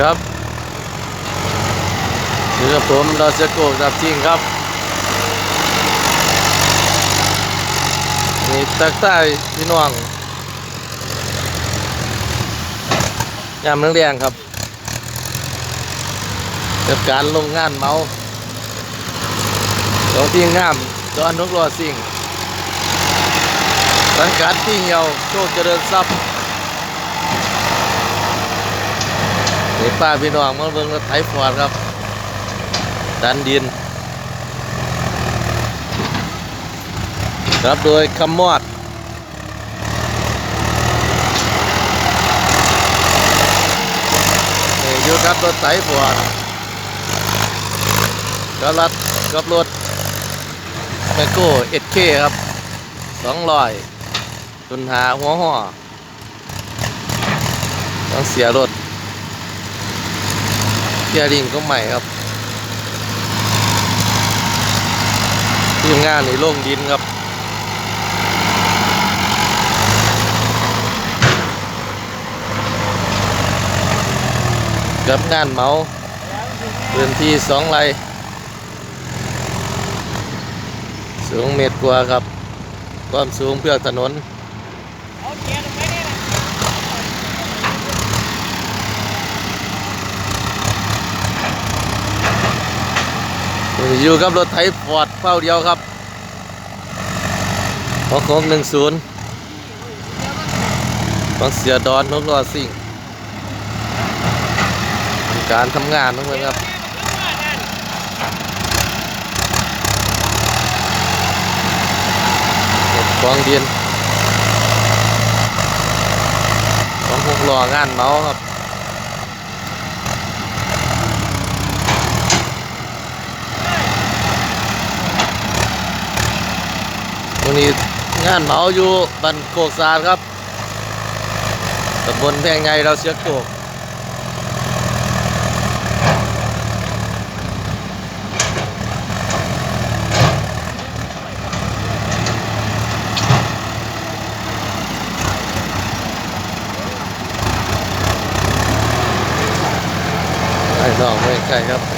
ครับนี่ครับผมเราจะโกกดับจริงครับนี่ตักใต้พี่น้องยามเรียงๆครับกับการลงงานเมาสองที่งามจอนทุกรอสิ่งสังกัดที่เหี่ยวโชคเจริญทรัพย์ นี่ป้าพี่น้องมาเบิ่งรถไถฟอร์ดครับ ดันดินครับโดยคำมอดนี่อยู่ครับรถไถฟอร์ดก็รัดกับรถแมคโครเอ็ดเคครับสองร้อยตุนหาหัวห่อต้องเสียรถ เียริงก็ใหม่ครับทีมงานนี่ลงดินครับกับงานเมาพื้นที่สองไร่สูงเมตรกว่าครับ ความสูงเพื่อถนน อยู่กับรถไถฟอร์ดเป้าเดียวครับหกหกหนึ่งศูนย์ของเสียดอนนกรอสิ่ง การทำงานทั้งหมดครับกองเดินของหกล้องานเมาครับ นี้งานเหมาอยู่บันโคกสารครับตำบลแพงไงเราเสียโกกไอ้น้องไม่ใช่ครับ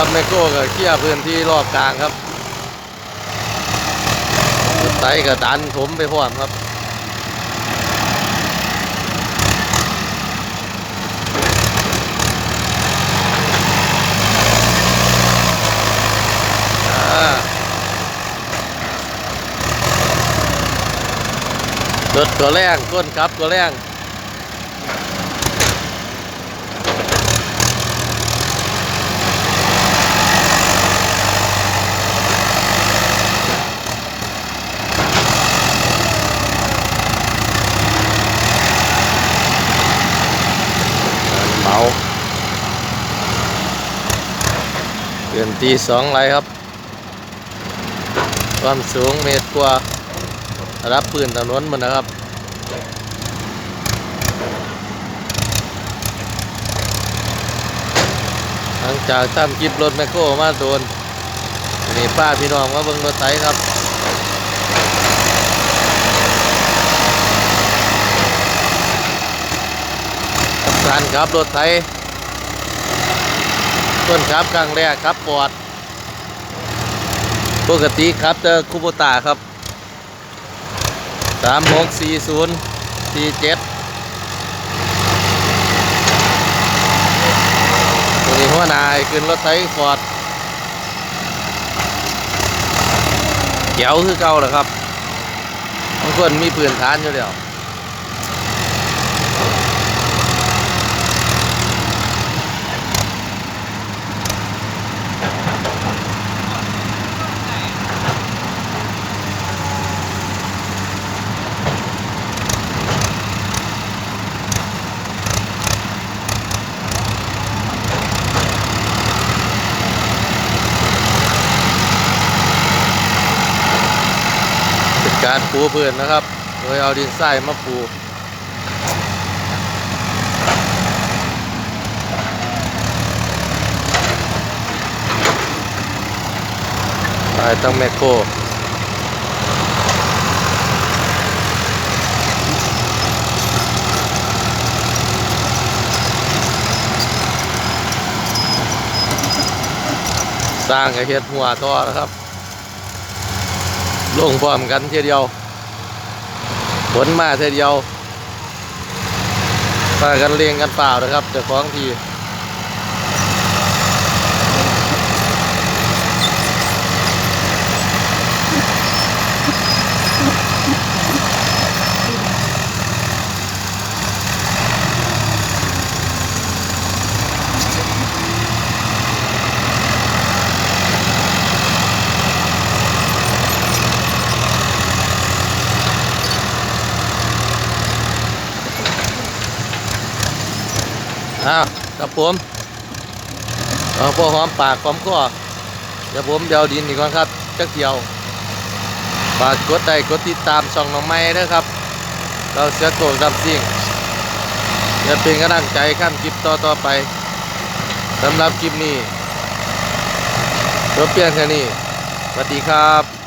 สำหรับแมโก้กับเคลียร์พื้นที่รอบกลางครับรถไถกับดันผมไปพร้อมครับรถตัวแรงก้นครับตัวแรง เมาเดือนทีสองไรครับ ความสูงเมตรกว่ารับปืนถนนมันนะครับหลังจากทำคลิปรถแมคโครมาโดนนี่ป้าพี่น้องมาเบิ่งรถไถครับ การขับรถไถต้นครับครั้งแรกครับปอด ปกติครับเจอคูโบตาครับสามหกสี่ศูนย์สี่เจ็ดตัวนี้หัวนายขึ้นรถไถฟอร์ดเขียวคือเก่าเหรอครับบางคนมีปืนฐานอยู่แล้ว การปูพื้นนะครับ โดยเอาดินทรายมาปูไปตั้งแมคโครสร้างไอเฮ็ดหัวต่อนะครับ ลงพร้อมกันเทีเดียวผลมาเทีเดียวพากันเรียงกันเปล่านะครับเจ้าของที อ้าวครับผมเอาพอหอมปากหอมคอเดี๋ยวผมเดยวดินอีกก่อนครับจักเดียวฝากกดไลค์กดติดตามช่องน้องไม้ด้วยครับ เราเสียโกกดำซิ่งจะเป็นกำลังใจขั้นคลิปต่อต่อไปสำหรับคลิปนี้จบเพียงแค่นี้สวัสดีครับ